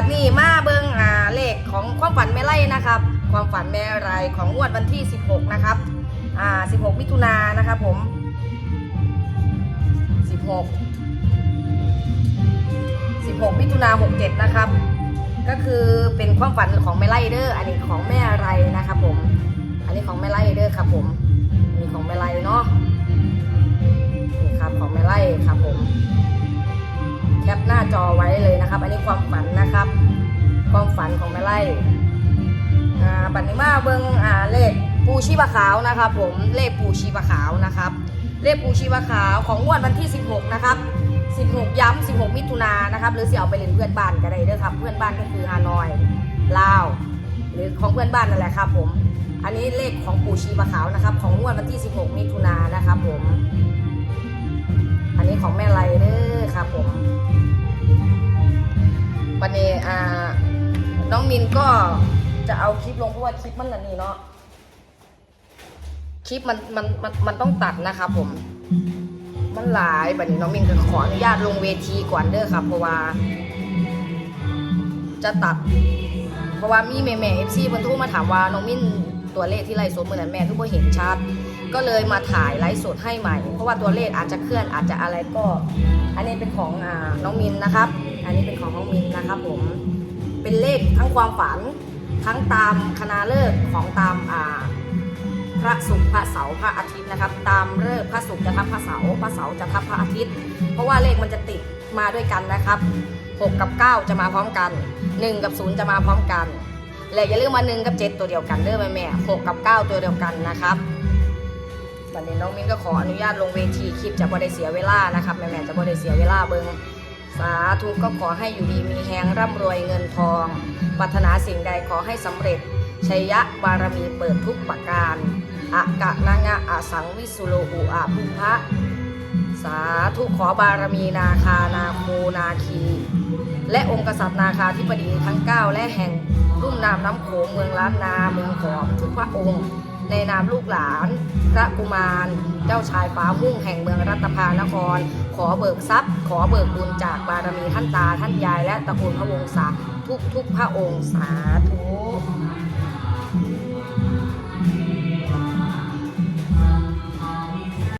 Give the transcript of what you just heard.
บัดนี้มาเบิ่งอ่าเลขของความฝันแม่ไล่นะครับ ความฝันแม่ไรของงวดวันที่ 16 นะครับอ่า16 มิถุนายนนะครับผม 16 16 มิถุนายน67 นะครับ ก็คือเป็นความฝันของแม่ไล่เด้ออันนี้ของแม่ไรนะครับผม อันนี้ของแม่ไล่เด้อครับผมอันนี้ของแม่ไล่เนาะ ไว้เลยนะครับ อันนี้ความฝันนะครับ ความฝันของแม่ไล่อ่าบัตรนิมาเบิงอ่าเลขปูชีบะขาวนะครับผมเลขปูชีบะขาวนะครับ เลขปูชีบะขาวของงวดวันที่ 16 นะครับ 16 ย้ำ16 มิถุนายนนะครับ หรือเสียเอาไปเล่นเพื่อนบ้านก็ได้เด้อครับ เพื่อนบ้านก็คือฮานอยลาว หรือของเพื่อนบ้านนั่นแหละครับผม อันนี้เลขของปูชีบะขาวนะครับ ของงวดวันที่ 16 มิถุนายนนะครับผม อันนี้ของแม่ไรเด้อครับผม วันนี้อ่าน้องมินก็จะเอาคลิปลงเพราะว่าคลิปมันอันนี้เนาะคลิปมันมันมันมันต้องตัดนะครับผม มันหลายบัดนี้น้องมินก็ขออนุญาตลงเวทีก่อนเด้อครับเพราะว่า จะตัด เพราะว่ามีแม่แม่เอฟซีเพิ่นโทรมาถามว่าน้องมินตัวเลขที่ไลฟ์สดเมื่อนั้นแม่ทุกคนเห็นชัดก็เลยมาถ่ายไลฟ์สดให้ใหม่ เพราะว่าตัวเลขอาจจะเคลื่อนอาจจะอะไรก็ อันนี้เป็นของอน้องมินนะครับ อันนี้เป็นของน้องมินนะครับผม เป็นเลขทั้งความฝันทั้งตามคณะเลิกษ์ของตามอ่าพระศุกร์พระเสาร์พระอาทิตย์นะครับ ตามเลิกษ์พระศุกร์จะทับพระเสาร์พระเสาร์จะทับพระอาทิตย์ เพราะว่าเลขมันจะติดมาด้วยกันนะครับ6กับ 9 จะมาพร้อมกัน 1 กับ 0 จะมาพร้อมกัน และอย่าลืมมา1กับ 7 ตัวเดียวกันเด้อแม่แม่ๆ6กับ 9 ตัวเดียวกันนะครับวันนี้น้องมิ้นก็ขออนุญาตลงเวทีคลิปจะบ่ได้เสียเวลานะครับแม่แม่จะบ่ได้เสียเวลาเบิง สาธุก็ขอให้อยู่ดีมีแหงร่ำรวยเงินทองปรารถนาสิ่งใดขอให้สำเร็จชัยยะบารมีเปิดทุกประการอะกะนางะอาสังวิสุโลอุอาภุพะสาธุขอบารมีนาคานาโคนาคี และองค์กษัตริย์นาคาธิบดีทั้ง 9 และแห่งรุ่มน้ำน้ำโขงเมืองล้านนาเมืองขอมทุกพระองค์ ในนามลูกหลาน พระกุมาร เจ้าชายฟ้ามุ่งแห่งเมืองรัตภานคร ขอเบิกทรัพย์ ขอเบิกบุญจากบารมีท่านตาท่านยายและตระกูลพระวงศาทุกทุกพระองค์สาธุ